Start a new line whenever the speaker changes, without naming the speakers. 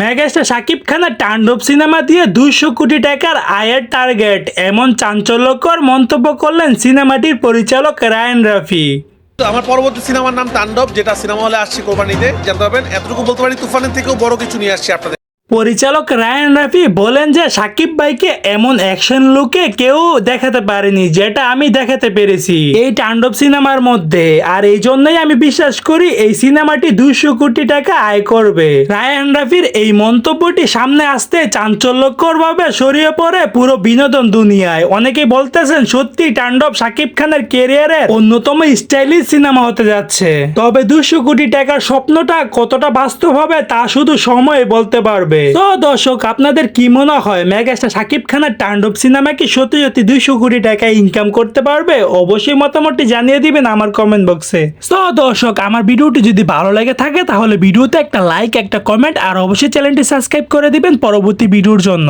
Megastar Shakib খানের Tandav cinema দিয়ে দুইশো কোটি টাকার আয়ের টার্গেট, এমন চাঞ্চল্যকর মন্তব্য করলেন সিনেমাটির পরিচালক রায়ন রাফি।
আমার পরবর্তী সিনেমার নাম তাণ্ডব, যেটা সিনেমা হলে আসছে কোরবানিতে। জানতে পারবেন, এতটুকু বলতে পারি, তুফানের থেকেও বড় কিছু নিয়ে আসছে আপনাদের
পরিচালক রায়ন রাফি বলেন যে সাকিব ভাইকে এমন অ্যাকশন লুকে কেউ দেখাতে পারেনি, যেটা আমি দেখাতে পেরেছি। এই তাণ্ডব সিনেমার মধ্যে, আর এই জন্যই আমি বিশ্বাস করি এই সিনেমাটি দুইশো কোটি টাকা আয় করবে। রায়ন রাফির এই মন্তব্যটি সামনে আসতে চাঞ্চল্যকর ভাবে সরিয়ে পড়ে পুরো বিনোদন দুনিয়ায়। অনেকে বলতেছেন সত্যি তাণ্ডব সাকিব খানের ক্যারিয়ারের অন্যতম স্টাইলিশ সিনেমা হতে যাচ্ছে। তবে দুশো কোটি টাকার স্বপ্নটা কতটা বাস্তব হবে তা শুধু সময় বলতে পারবে। তো দর্শক, আপনাদের কি মনে হয়, মেগাস্টার সাকিব খানের টান্ডব সিনেমা কি সত্যি সত্যি দুইশো কোটি টাকা ইনকাম করতে পারবে? অবশ্যই মতামতটি জানিয়ে দিবেন আমার কমেন্ট বক্সে তো দর্শক, আমার ভিডিওটি যদি ভালো লেগে থাকে, তাহলে ভিডিওতে একটা লাইক একটা কমেন্ট আর অবশ্যই চ্যানেলটি সাবস্ক্রাইব করে দিবেন পরবর্তী ভিডিওর জন্য।